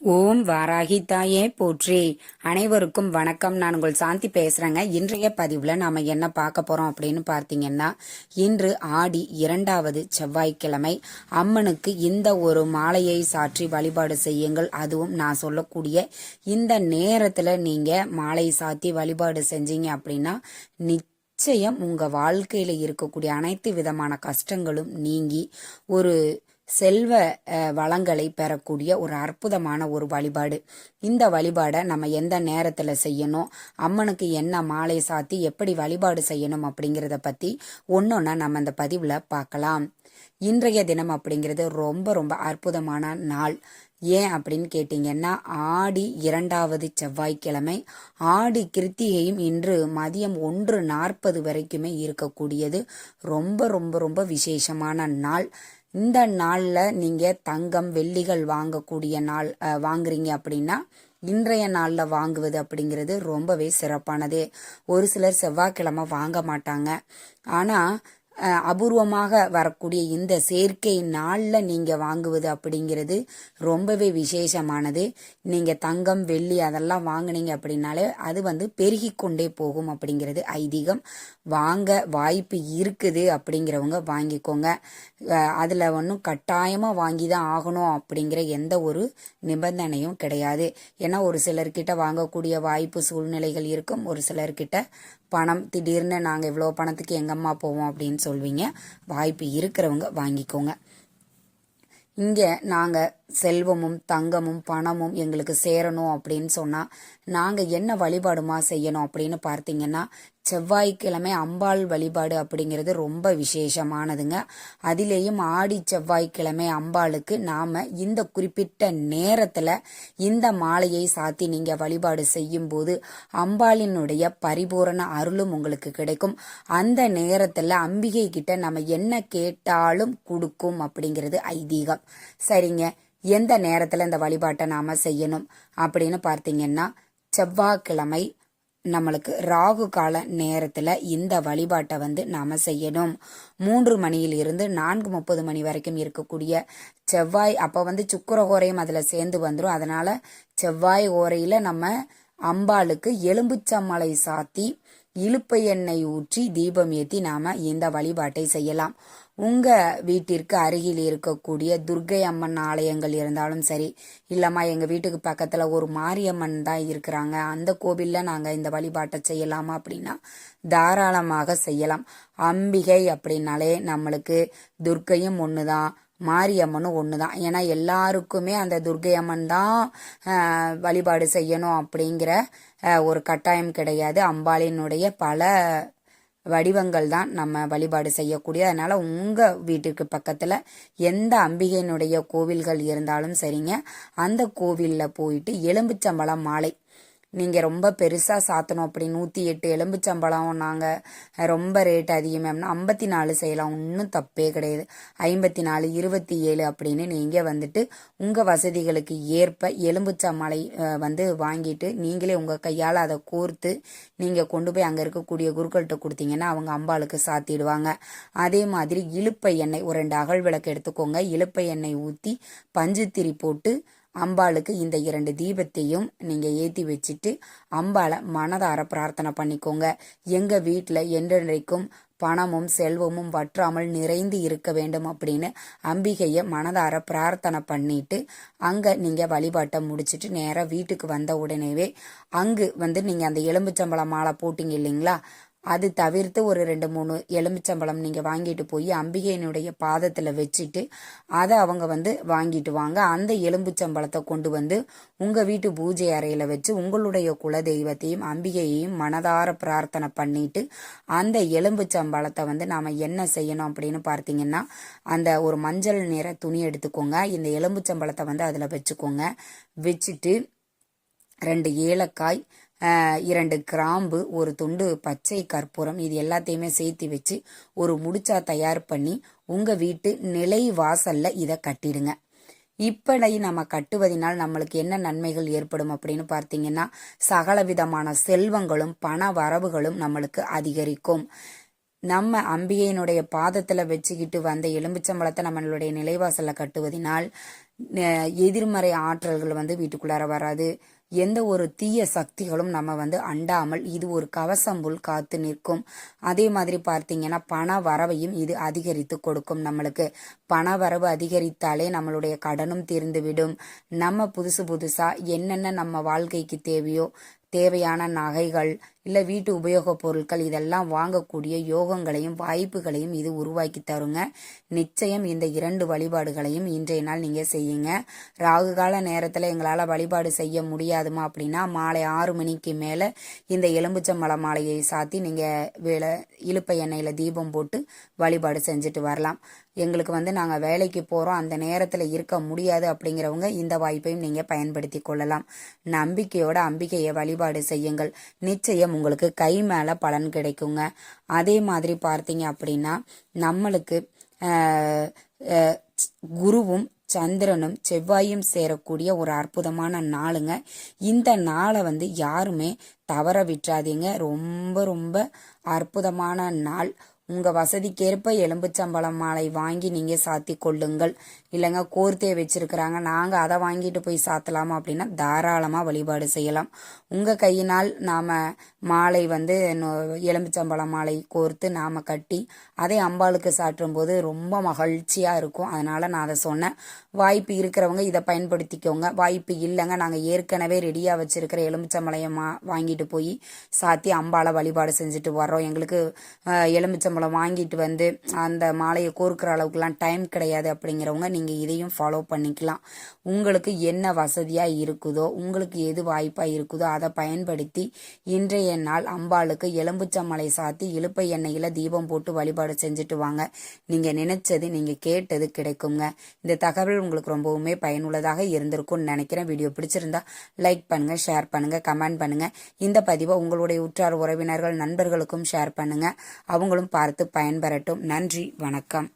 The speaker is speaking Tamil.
ஓம் வாராகி தாயே போற்றி. அனைவருக்கும் வணக்கம். நான் உங்கள் சாந்தி பேசுறேங்க. இன்றைய பதிவில் நாம என்ன பார்க்க போறோம் அப்படின்னு பார்த்தீங்கன்னா இன்று ஆடி இரண்டாவது செவ்வாய்க்கிழமை. அம்மனுக்கு இந்த ஒரு மாலையை சாற்றி வழிபாடு செய்யுங்கள். அதுவும் நான் சொல்லக்கூடிய இந்த நேரத்தில் நீங்க மாலை சாத்தி வழிபாடு செஞ்சீங்க அப்படின்னா நிச்சயம் உங்கள் வாழ்க்கையில் இருக்கக்கூடிய அனைத்து விதமான கஷ்டங்களும் நீங்கி ஒரு செல்வ வளங்களை பெறக்கூடிய ஒரு அற்புதமான ஒரு வழிபாடு. இந்த வழிபாடை நம்ம எந்த நேரத்தில் செய்யணும் அம்மனுக்கு என்ன மாலை சாத்தி எப்படி வழிபாடு செய்யணும் அப்படிங்கிறத பற்றி ஒன்றொன்னா நம்ம அந்த பதிவில் பார்க்கலாம் இன்றைய தினம் அப்படிங்கிறது ரொம்ப ரொம்ப அற்புதமான நாள். ஏன் அப்படின்னு கேட்டிங்கன்னா ஆடி இரண்டாவது செவ்வாய்க்கிழமை ஆடி கிருத்திகையும் இன்று மதியம் ஒன்று நாற்பது வரைக்குமே இருக்கக்கூடியது ரொம்ப ரொம்ப ரொம்ப விசேஷமான நாள். இந்த நாளில் நீங்கள் தங்கம் வெள்ளிகள் வாங்கக்கூடிய நாள் அஹ், வாங்குறீங்க அப்படின்னா இன்றைய நாளில் வாங்குவது அப்படிங்கிறது ரொம்பவே சிறப்பானது. ஒரு சிலர் செவ்வாய்க்கிழமை வாங்க மாட்டாங்க. ஆனால் அபூர்வமாக வரக்கூடிய இந்த சேர்க்கை நாளில் நீங்கள் வாங்குவது அப்படிங்கிறது ரொம்பவே விசேஷமானது. நீங்கள் தங்கம் வெள்ளி அதெல்லாம் வாங்கினீங்க அப்படின்னாலே அது வந்து பெருகி கொண்டே போகும் அப்படிங்கிறது ஐதீகம். வாங்க வாய்ப்பு இருக்குது அப்படிங்கிறவங்க வாங்கிக்கோங்க. அதில் ஒன்றும் கட்டாயமாக வாங்கி தான் ஆகணும் அப்படிங்கிற எந்த ஒரு நிபந்தனையும் கிடையாது. ஏன்னா ஒரு சிலர்கிட்ட வாங்கக்கூடிய வாய்ப்பு சூழ்நிலைகள் இருக்கும். ஒரு சிலர்கிட்ட பணம் திடீர்னு நாங்கள் இவ்வளோ பணத்துக்கு எங்கம்மா போவோம் அப்படின்னு சொல்வீங்க. வாய்ப்பு இருக்கிறவங்க வாங்கிக்கோங்க. இங்கே நாங்கள் செல்வமும் தங்கமும் பணமும் எங்களுக்கு சேரணும் அப்படின்னு சொன்னால் நாங்கள் என்ன வழிபாடுமா செய்யணும் அப்படின்னு பார்த்தீங்கன்னா செவ்வாய்க்கிழமை அம்பாள் வழிபாடு அப்படிங்கிறது ரொம்ப விசேஷமானதுங்க. அதிலேயும் ஆடி செவ்வாய்க்கிழமை அம்பாளுக்கு நாம் இந்த குறிப்பிட்ட நேரத்தில் இந்த மாலையை சாத்தி நீங்கள் வழிபாடு செய்யும்போது அம்பாளினுடைய பரிபூரண அருளும் உங்களுக்கு கிடைக்கும். அந்த நேரத்தில் அம்பிகை கிட்ட நம்ம என்ன கேட்டாலும் கொடுக்கும் அப்படிங்கிறது ஐதீகம். சரிங்க எந்த நேரத்தில் இந்த வழிபாட்டை நாம் செய்யணும் அப்படின்னு பார்த்தீங்கன்னா செவ்வாய்க்கிழமை நம்மளுக்கு ராகு கால நேரத்தில் இந்த வழிபாட்டை வந்து நாம் செய்யணும். மூன்று மணியிலிருந்து நான்கு முப்பது மணி வரைக்கும் இருக்கக்கூடிய செவ்வாய் அப்போ வந்து சுக்கர ஓரையும் அதில் சேர்ந்து வந்துடும் அதனால் செவ்வாய் ஓரையில் நம்ம அம்பாளுக்கு எலும்புச்சம்மலை சாத்தி இலுப்பை எண்ணெய் ஊற்றி தீபம் ஏற்றி நாம் இந்த வழிபாட்டை செய்யலாம். உங்கள் வீட்டிற்கு அருகில் இருக்கக்கூடிய துர்க்கை அம்மன் ஆலயங்கள் இருந்தாலும் சரி இல்லைம்மா எங்கள் வீட்டுக்கு பக்கத்தில் ஒரு மாரியம்மன் தான் இருக்கிறாங்க. அந்த கோவிலில் நாங்கள் இந்த வழிபாட்டை செய்யலாமா அப்படின்னா தாராளமாக செய்யலாம். அம்பிகை அப்படின்னாலே நம்மளுக்கு துர்க்கையும் ஒன்று தான் மாரியம்மனும் ஒன்று தான் ஏன்னா எல்லாருக்குமே அந்த துர்க்கை அம்மன் தான் வழிபாடு செய்யணும் அப்படிங்கிற ஒரு கட்டாயம் கிடையாது. அம்பாளினுடைய பல வடிவங்கள் தான் நம்ம வழிபாடு செய்யக்கூடிய. அதனால் உங்கள் வீட்டுக்கு பக்கத்தில் எந்த அம்பிகையினுடைய கோவில்கள் இருந்தாலும் சரிங்க. அந்த கோவிலில் போயிட்டு எலும்புச்சம்பழம் மாலை நீங்கள் ரொம்ப பெருசாக சாத்தணும் அப்படி. நூற்றி எட்டு எலும்புச்சம்பழம் நாங்கள் ரொம்ப ரேட் அதிகமாகனா ஐம்பத்தி நாலு செய்யலாம். ஒன்றும் தப்பே கிடையாது. ஐம்பத்தி நாலு இருபத்தி ஏழு அப்படின்னு நீங்கள் வந்துட்டு உங்கள் வசதிகளுக்கு ஏற்ப எலும்புச்சம்பளை வந்து வாங்கிட்டு நீங்களே உங்கள் கையால் அதை கோர்த்து நீங்கள் கொண்டு போய் அங்கே இருக்கக்கூடிய குருக்கள்கிட்ட கொடுத்தீங்கன்னா அவங்க அம்பாளுக்கு சாத்திடுவாங்க. அதே மாதிரி இலுப்பை எண்ணெய் ஒரு ரெண்டு அகல் விளக்கு எடுத்துக்கோங்க. இலுப்பை எண்ணெய் ஊற்றி பஞ்சுத்திரி போட்டு அம்பாளுக்கு இந்த இரண்டு தீபத்தையும் நீங்கள் ஏற்றி வச்சுட்டு அம்பாளை மனதார பிரார்த்தனை பண்ணிக்கோங்க. எங்கள் வீட்டில் என்றென்றைக்கும் பணமும் செல்வமும் வற்றாமல் நிறைந்து இருக்க வேண்டும் அப்படின்னு அம்பிகையை மனதார பிரார்த்தனை பண்ணிட்டு அங்கே நீங்கள் வழிபாட்டை முடிச்சிட்டு நேராக வீட்டுக்கு வந்த உடனேவே அங்கு வந்து நீங்கள் அந்த எலும்புச்சம்பழம் மாலை போட்டிங்க இல்லைங்களா? அது தவிர்த்து ஒரு ரெண்டு மூணு எலுமிச்சம்பழம் நீங்கள் வாங்கிட்டு போய் அம்பிகையினுடைய பாதத்தில் வச்சுட்டு அதை அவங்க வந்து வாங்கிட்டு வாங்க. அந்த எலும்புச்சம்பழத்தை கொண்டு வந்து உங்கள் வீட்டு பூஜை அறையில் வச்சு உங்களுடைய குல தெய்வத்தையும் அம்பிகையையும் மனதார பிரார்த்தனை பண்ணிட்டு அந்த எலும்புச்சம்பழத்தை வந்து நாம் என்ன செய்யணும் அப்படின்னு பார்த்தீங்கன்னா அந்த ஒரு மஞ்சள் நிற துணி எடுத்துக்கோங்க. இந்த எலும்புச்சம்பழத்தை வந்து அதில் வச்சுக்கோங்க. வச்சுட்டு ரெண்டு ஏலக்காய் இரண்டு கிராம்பு ஒரு துண்டு பச்சை கற்பூரம் இது எல்லாத்தையுமே சேர்த்து வச்சு ஒரு முடிச்சா தயார் பண்ணி உங்கள் வீட்டு நிலை வாசலில் இதை கட்டிடுங்க. இப்படி நம்ம கட்டுவதினால் நம்மளுக்கு என்ன நன்மைகள் ஏற்படும் அப்படின்னு பார்த்தீங்கன்னா சகல விதமான செல்வங்களும் பண வரவுகளும் நம்மளுக்கு அதிகரிக்கும். நம்ம அம்பிகையினுடைய பாதத்தில் வச்சுக்கிட்டு வந்த எலும்பிச்சம்பழத்தை நம்மளுடைய நிலைவாசலில் கட்டுவதினால் எதிர்மறை ஆற்றல்கள் வந்து வீட்டுக்குள்ளார வராது. எந்த ஒரு தீய சக்திகளும் நம்ம வந்து அண்டாமல் இது ஒரு கவசம் போல் காத்து நிற்கும். அதே மாதிரி பார்த்தீங்கன்னா பண வரவையும் இது அதிகரித்து கொடுக்கும் நம்மளுக்கு. பண வரவு அதிகரித்தாலே நம்மளுடைய கடனும் தீர்ந்துவிடும். நம்ம புதுசு புதுசாக என்னென்ன நம்ம வாழ்க்கைக்கு தேவையோ தேவையான நகைகள் இல்லை வீட்டு உபயோகப் பொருட்கள் இதெல்லாம் வாங்கக்கூடிய யோகங்களையும் வாய்ப்புகளையும் இது உருவாக்கி தருங்க. நிச்சயம் இந்த இரண்டு வழிபாடுகளையும் இன்றைய நாள் நீங்கள் செய்யுங்க. ராகு கால நேரத்தில் எங்களால் வழிபாடு செய்ய முடியாதுமா அப்படின்னா மாலை ஆறு மணிக்கு மேலே இந்த எலும்புச்சம்பழ மாலையை சாத்தி நீங்கள் வேலை இழுப்ப எண்ணெயில் தீபம் போட்டு வழிபாடு செஞ்சுட்டு வரலாம். எங்களுக்கு வந்து நாங்கள் வேலைக்கு போகிறோம் அந்த நேரத்தில் இருக்க முடியாது அப்படிங்கிறவங்க இந்த வாய்ப்பையும் நீங்கள் பயன்படுத்தி கொள்ளலாம். நம்பிக்கையோட அம்பிகையை வழிபாடு செய்யுங்கள். நிச்சயம் உங்களுக்கு கை மேலே பலன் கிடைக்குங்க. அதே மாதிரி பார்த்தீங்க அப்படின்னா நம்மளுக்கு குருவும் சந்திரனும் செவ்வாயும் சேரக்கூடிய ஒரு அற்புதமான நாளுங்க. இந்த நாளை வந்து யாருமே தவற விட்டுறாதீங்க ரொம்ப ரொம்ப அற்புதமான நாள். உங்க வசதிக்கேற்ப எலும்புச்சம்பழம் மாலை வாங்கி நீங்க சாத்தி கொள்ளுங்கள். இல்லைங்க கோர்த்தே வச்சிருக்கிறாங்க. நாங்க அதை வாங்கிட்டு போய் சாத்தலாமா அப்படின்னா தாராளமா வழிபாடு செய்யலாம். உங்க கையினால் நாம மாலை வந்து எலும்புச்சம்பளம் எலும்புச்சம்பழம் மாலை கோர்த்து நாம கட்டி அதை அம்பாளுக்கு சாற்றும் போது ரொம்ப மகிழ்ச்சியா இருக்கும். அதனால நான் அதை சொன்னேன். வாய்ப்பு இருக்கிறவங்க இதை பயன்படுத்திக்கோங்க. வாய்ப்பு இல்லைங்க நாங்க ஏற்கனவே ரெடியா வச்சிருக்கிற எலும்புச்சம்பளையமா மா வாங்கிட்டு போய் சாத்தி அம்பாளை வழிபாடு செஞ்சுட்டு வர்றோம். எங்களுக்கு எலும்புச்சம்பளம் சம்பளம் வாங்கிட்டு வந்து அந்த மாலையை கோர்க்கிற அளவுக்குலாம் டைம் கிடையாது அப்படிங்கிறவங்க நீங்கள் இதையும் ஃபாலோ பண்ணிக்கலாம். உங்களுக்கு என்ன வசதியாக இருக்குதோ உங்களுக்கு எது வாய்ப்பாக இருக்குதோ அதை பயன்படுத்தி இன்றைய நாள் அம்பாளுக்கு எலும்புச்சம்மலை சாத்தி இலுப்பை எண்ணெயில் தீபம் போட்டு வழிபாடு செஞ்சுட்டு வாங்க. நீங்கள் நினைச்சது நீங்கள் கேட்டது கிடைக்குங்க. இந்த தகவல் உங்களுக்கு ரொம்பவுமே பயனுள்ளதாக இருந்திருக்கும்னு நினைக்கிறேன். வீடியோ பிடிச்சிருந்தா லைக் பண்ணுங்க ஷேர் பண்ணுங்க கமெண்ட் பண்ணுங்க. இந்த பதிவை உங்களுடைய உற்றார் உறவினர்கள் நண்பர்களுக்கும் ஷேர் பண்ணுங்க. அவங்களும் பார்த்து பயன்பெறட்டும். நன்றி வணக்கம்.